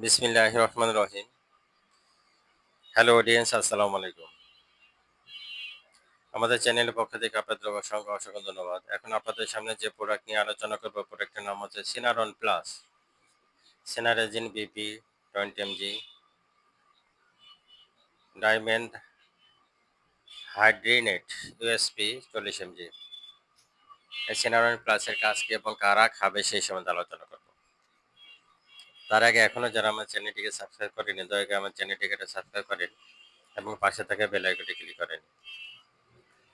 বিসমিল্লাহ রহমান রহিম hello audience আসসালামু আলাইকুম। আমাদের চ্যানেলের পক্ষ থেকে আপনাদের অসংখ্য অসংখ্য ধন্যবাদ। এখন আপনাদের সামনে যে প্রোডাক্ট নিয়ে আলোচনা করব প্রোডাক্টের নাম হচ্ছে Cinaron plus cinnarizine BP twenty mg dimenhydrinate USP চল্লিশ এমজি এই সিনারন প্লাসের কাজ কি এবং কারা খাবে সেই সম্বন্ধে আলোচনা করব। তার আগে এখনও যারা আমার চ্যানেলটিকে সাবস্ক্রাইব করেনি, দয়া করে আমার চ্যানেলটিকে সাবস্ক্রাইব করেন এবং পাশে থাকা বেল আইকনটি ক্লিক করেন।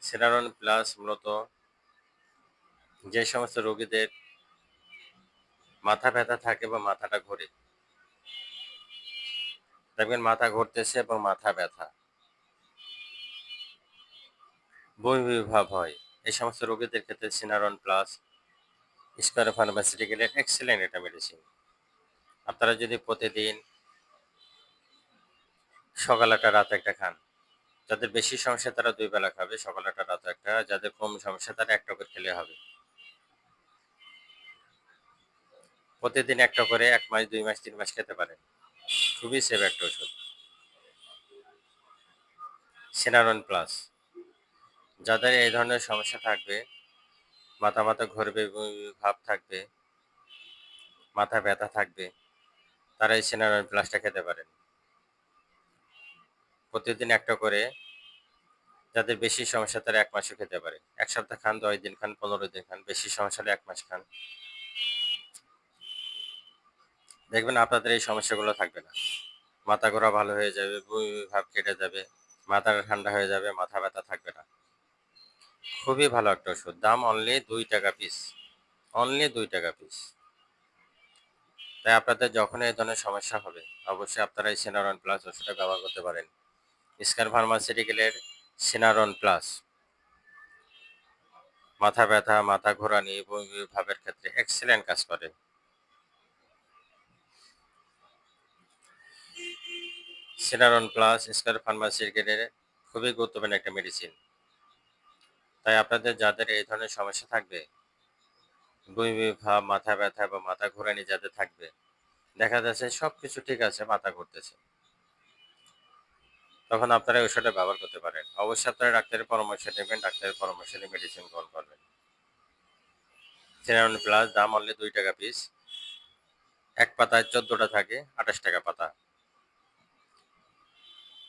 সিনারন প্লাস মূলত যে সমস্ত রোগীদের মাথা ব্যথা থাকে বা মাথাটা ঘোরে। দেখবেন মাথা ঘুরতেছে এবং মাথা ব্যথা। বমি ভাব হয়। এই সমস্ত রোগীদের ক্ষেত্রে সিনারন প্লাস স্কোয়ার ফার্মাসিউটিক্যালের এক্সেলেন্ট একটা মেডিসিন আপনারা যদি প্রতিদিন সকাল একটা, রাত একটা খান, যাদের বেশি সমস্যা তারা দুই বেলা খাবে, সকাল একটা, রাত একটা, যাদের কম সমস্যা তারা একটা করে খেলে হবে। প্রতিদিন একটা করে এক মাস, দুই মাস, তিন মাস খেতে পারেন। খুবই সেভ একটা ওষুধ। সিনারন প্লাস যাদের এই ধরনের সমস্যা থাকবে মাথা মাথা ঘুরবে ভাব থাকবে, মাথা ব্যথা থাকবে তারা এই সিনারন প্লাসটা খেতে পারেন। প্রতিদিন একটা করে, যাদের বেশি সমস্যা তারা এক মাসও খেতে পারে। এক সপ্তাহ খান, দশ দিন খান, পনেরো দিন খান, বেশি সমস্যা হলে এক মাস খান। দেখবেন আপনাদের এই সমস্যাগুলো থাকবে না। মাথা ঘোরা ভালো হয়ে যাবে বই ভাব কেটে যাবে মাথাটা ঠান্ডা হয়ে যাবে, মাথা ব্যথা থাকবে না। খুবই ভালো একটা ওষুধ। দাম অনলি দুই টাকা পিস অনলি দুই টাকা পিস তাই আপনাদের যখন এই ধরনের সমস্যা হবে, অবশ্যই আপনারা এই সিনারন প্লাস ওষুধটা ব্যবহার করতে পারেন। স্কার ফার্মাসিউটিক্যালের সিনারন প্লাস মাথা ব্যথা, মাথা ঘোরানি, এবং ভাবের ক্ষেত্রে এক্সেলেন্ট কাজ করে। সিনারন প্লাস স্কার ফার্মাসিউটিক্যালের খুবই গুরুত্বপূর্ণ একটা মেডিসিন তাই আপনাদের যাদের এই ধরনের সমস্যা থাকবে, বমি, ভাব, মাথা ব্যথা বা মাথা ঘোরানি যাদের থাকবে দেখা যাচ্ছে সব কিছু ঠিক আছে, মাথা ঘুরতেছে। তখন আপনারা ওষুধটা ব্যবহার করতে পারেন। অবশ্যই আপনারা ডাক্তারের পরামর্শ নেবেন, ডাক্তারের পরামর্শ নিয়ে মেডিসিন গ্রহণ করবেন। সিনারন প্লাস দাম অনলি দুই টাকা পিস এক পাতায় চোদ্দোটা থাকে, আঠাশ টাকা পাতা।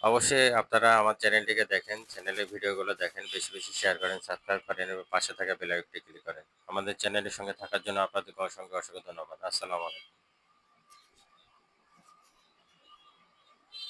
অবশ্যই আপনারা আমার চ্যানেলটিকে দেখেন চ্যানেলের ভিডিওগুলো দেখেন, বেশি বেশি শেয়ার করেন সাবস্ক্রাইব করেন এবং পাশে থাকা বেলাইকটি ক্লিক করেন। আমাদের চ্যানেলের সঙ্গে থাকার জন্য আপনাদেরকে অসংখ্য অসংখ্য ধন্যবাদ। আসসালামু আলাইকুম।